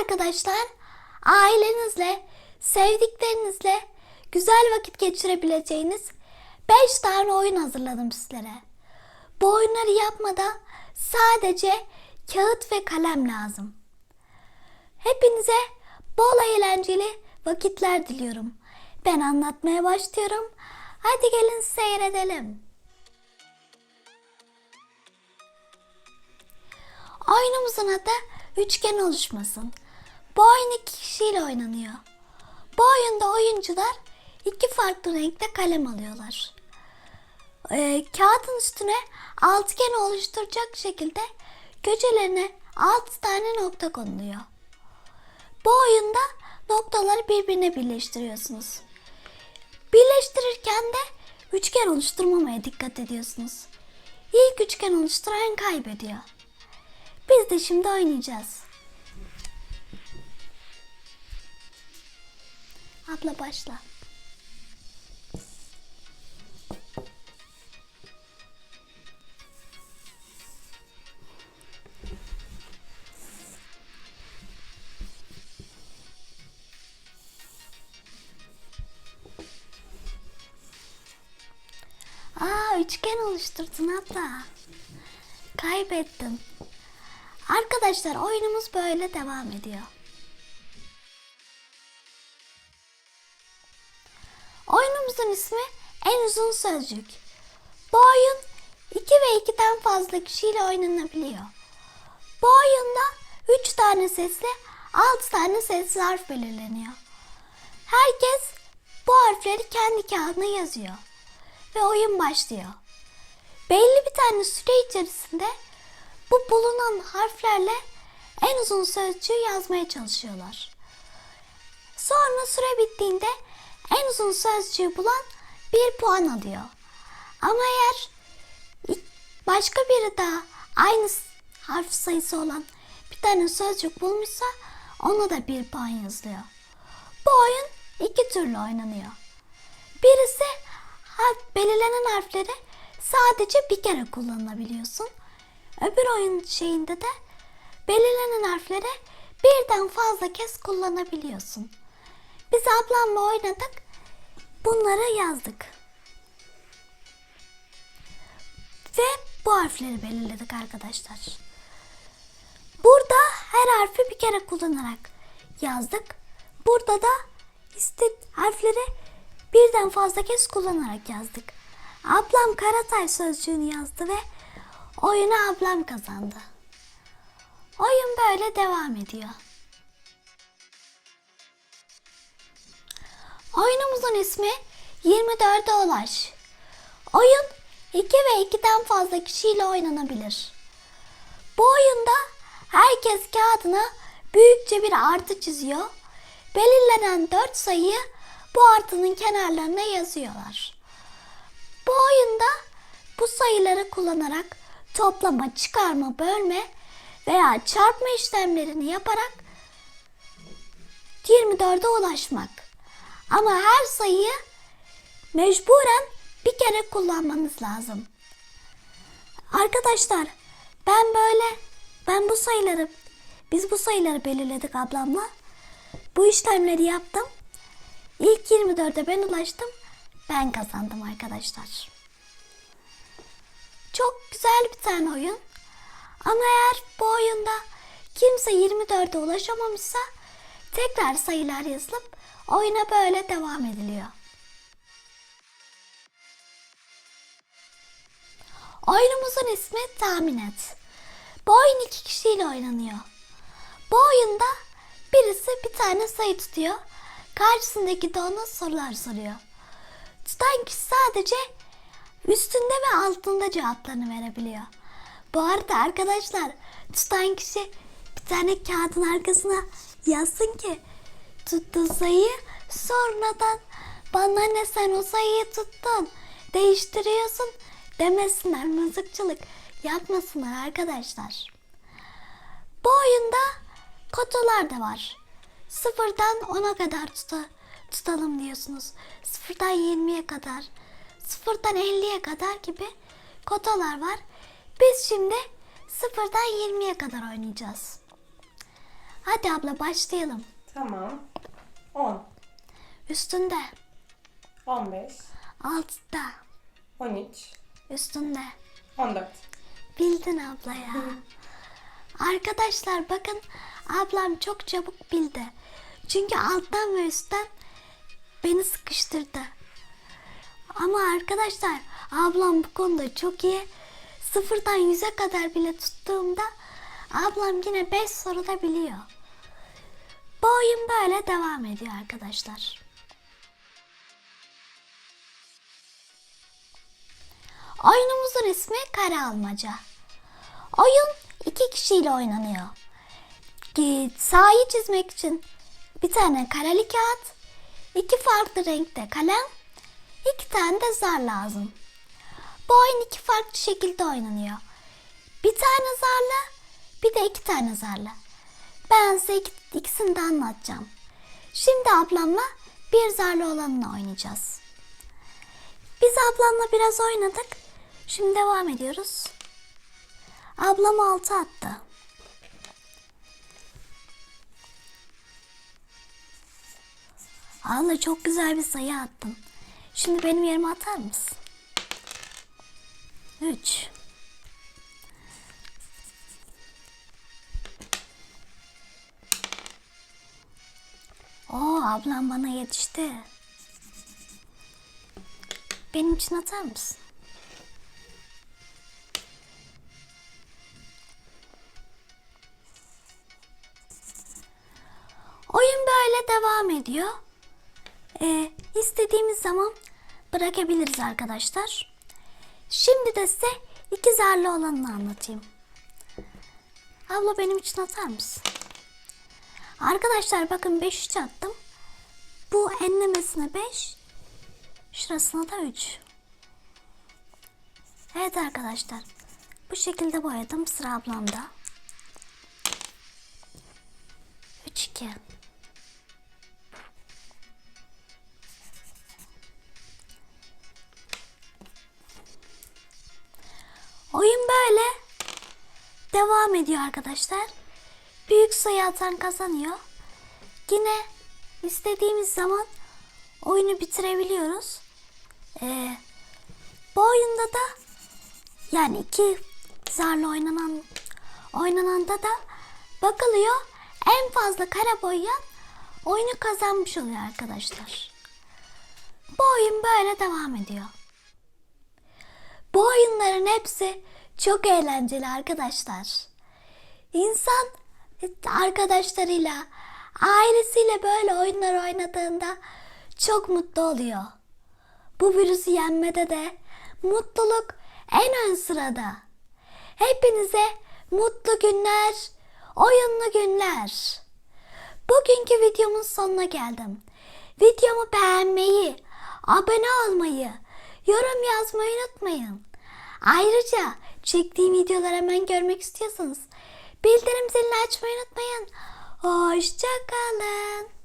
arkadaşlar ailenizle, sevdiklerinizle güzel vakit geçirebileceğiniz 5 tane oyun hazırladım sizlere. Bu oyunları yapmada sadece kağıt ve kalem lazım. Hepinize bol eğlenceli vakitler diliyorum. Ben anlatmaya başlıyorum. Hadi gelin seyredelim. Oyunumuzun adı üçgen oluşmasın. Bu oyun iki kişiyle oynanıyor. Bu oyunda oyuncular iki farklı renkte kalem alıyorlar. Ee, kağıdın üstüne altıgen oluşturacak şekilde köşelerine altı tane nokta konuluyor. Bu oyunda noktaları birbirine birleştiriyorsunuz. Birleştirirken de üçgen oluşturmamaya dikkat ediyorsunuz. İlk üçgen oluşturan kaybediyor. Biz de şimdi oynayacağız. Abla başla. Aa üçgen oluşturdun abla. Kaybettim. Arkadaşlar oyunumuz böyle devam ediyor. Oyunumuzun ismi En Uzun Sözcük. Bu oyun 2 ve 2'den fazla kişiyle oynanabiliyor. Bu oyunda 3 tane sesli 6 tane sessiz harf belirleniyor. Herkes bu harfleri kendi kağıdına yazıyor. Ve oyun başlıyor. Belli bir tane süre içerisinde bu bulunan harflerle en uzun sözcüğü yazmaya çalışıyorlar. Sonra süre bittiğinde en uzun sözcüğü bulan bir puan alıyor. Ama eğer başka biri daha aynı harf sayısı olan bir tane sözcük bulmuşsa ona da bir puan yazılıyor. Bu oyun iki türlü oynanıyor. Birisi belirlenen harfleri sadece bir kere kullanabiliyorsun. Öbür oyun şeyinde de belirlenen harfleri birden fazla kez kullanabiliyorsun. Biz ablamla oynadık. Bunları yazdık. Ve bu harfleri belirledik arkadaşlar. Burada her harfi bir kere kullanarak yazdık. Burada da işte harfleri birden fazla kez kullanarak yazdık. Ablam Karatay sözcüğünü yazdı ve oyunu ablam kazandı. Oyun böyle devam ediyor. Oyunumuzun ismi 24'e ulaş. Oyun 2 ve 2'den fazla kişiyle oynanabilir. Bu oyunda herkes kağıdına büyükçe bir artı çiziyor. Belirlenen 4 sayıyı bu artının kenarlarına yazıyorlar. Bu oyunda bu sayıları kullanarak toplama, çıkarma, bölme veya çarpma işlemlerini yaparak 24'e ulaşmak. Ama her sayıyı mecburen bir kere kullanmanız lazım. Arkadaşlar ben böyle ben bu sayıları biz bu sayıları belirledik ablamla. Bu işlemleri yaptım. İlk 24'e ben ulaştım. Ben kazandım arkadaşlar. Çok güzel bir tane oyun. Ama eğer bu oyunda kimse 24'e ulaşamamışsa tekrar sayılar yazılıp oyuna böyle devam ediliyor. Oyunumuzun ismi tahmin et. Bu oyun iki kişiyle oynanıyor. Bu oyunda birisi bir tane sayı tutuyor. Karşısındaki de ona sorular soruyor. Tutan kişi sadece üstünde ve altında cevaplarını verebiliyor. Bu arada arkadaşlar tutan kişi bir tane kağıdın arkasına yazsın ki tuttuğu sayıyı sonradan bana ne sen o sayıyı tuttun değiştiriyorsun demesinler mızıkçılık yapmasınlar arkadaşlar. Bu oyunda kotalar da var. Sıfırdan 10'a kadar tuta, tutalım diyorsunuz. Sıfırdan 20'ye kadar, sıfırdan 50'ye kadar gibi kotalar var. Biz şimdi sıfırdan 20'ye kadar oynayacağız. Hadi abla başlayalım. Tamam. 10, Üstünde. 15, Altta. 13, Üstünde. 14. Bildin abla ya. Arkadaşlar bakın ablam çok çabuk bildi. Çünkü alttan ve üstten beni sıkıştırdı. Ama arkadaşlar ablam bu konuda çok iyi. Sıfırdan yüze kadar bile tuttuğumda ablam yine 5 soruda biliyor. Bu oyun böyle devam ediyor arkadaşlar. Oyunumuzun ismi kare almaca. Oyun iki kişiyle oynanıyor. Ki Sahayı çizmek için bir tane kareli kağıt, iki farklı renkte kalem, iki tane de zar lazım. Bu oyun iki farklı şekilde oynanıyor. Bir tane zarla, bir de iki tane zarla. Ben size ikisini de anlatacağım. Şimdi ablamla bir zarlı olanını oynayacağız. Biz ablamla biraz oynadık. Şimdi devam ediyoruz. Ablam altı attı. Abla çok güzel bir sayı attın. Şimdi benim yerime atar mısın? 3 ablam bana yetişti. Benim için atar mısın? Oyun böyle devam ediyor. Ee, istediğimiz zaman bırakabiliriz arkadaşlar. Şimdi de size iki zarlı olanını anlatayım. Abla benim için atar mısın? Arkadaşlar bakın 5 3 attım. Bu enlemesine 5, şurasına da 3. Evet arkadaşlar. Bu şekilde boyadım. Sıra ablamda. 3 2. Oyun böyle devam ediyor arkadaşlar. Büyük sayı atan kazanıyor. Yine istediğimiz zaman oyunu bitirebiliyoruz. Ee, bu oyunda da yani iki zarla oynanan oynananda da bakılıyor en fazla kare boyayan oyunu kazanmış oluyor arkadaşlar. Bu oyun böyle devam ediyor. Bu oyunların hepsi çok eğlenceli arkadaşlar. İnsan arkadaşlarıyla, ailesiyle böyle oyunlar oynadığında çok mutlu oluyor. Bu virüsü yenmede de mutluluk en ön sırada. Hepinize mutlu günler, oyunlu günler. Bugünkü videomun sonuna geldim. Videomu beğenmeyi, abone olmayı, yorum yazmayı unutmayın. Ayrıca çektiğim videoları hemen görmek istiyorsanız bildirim zilini açmayı unutmayın. Hoşçakalın.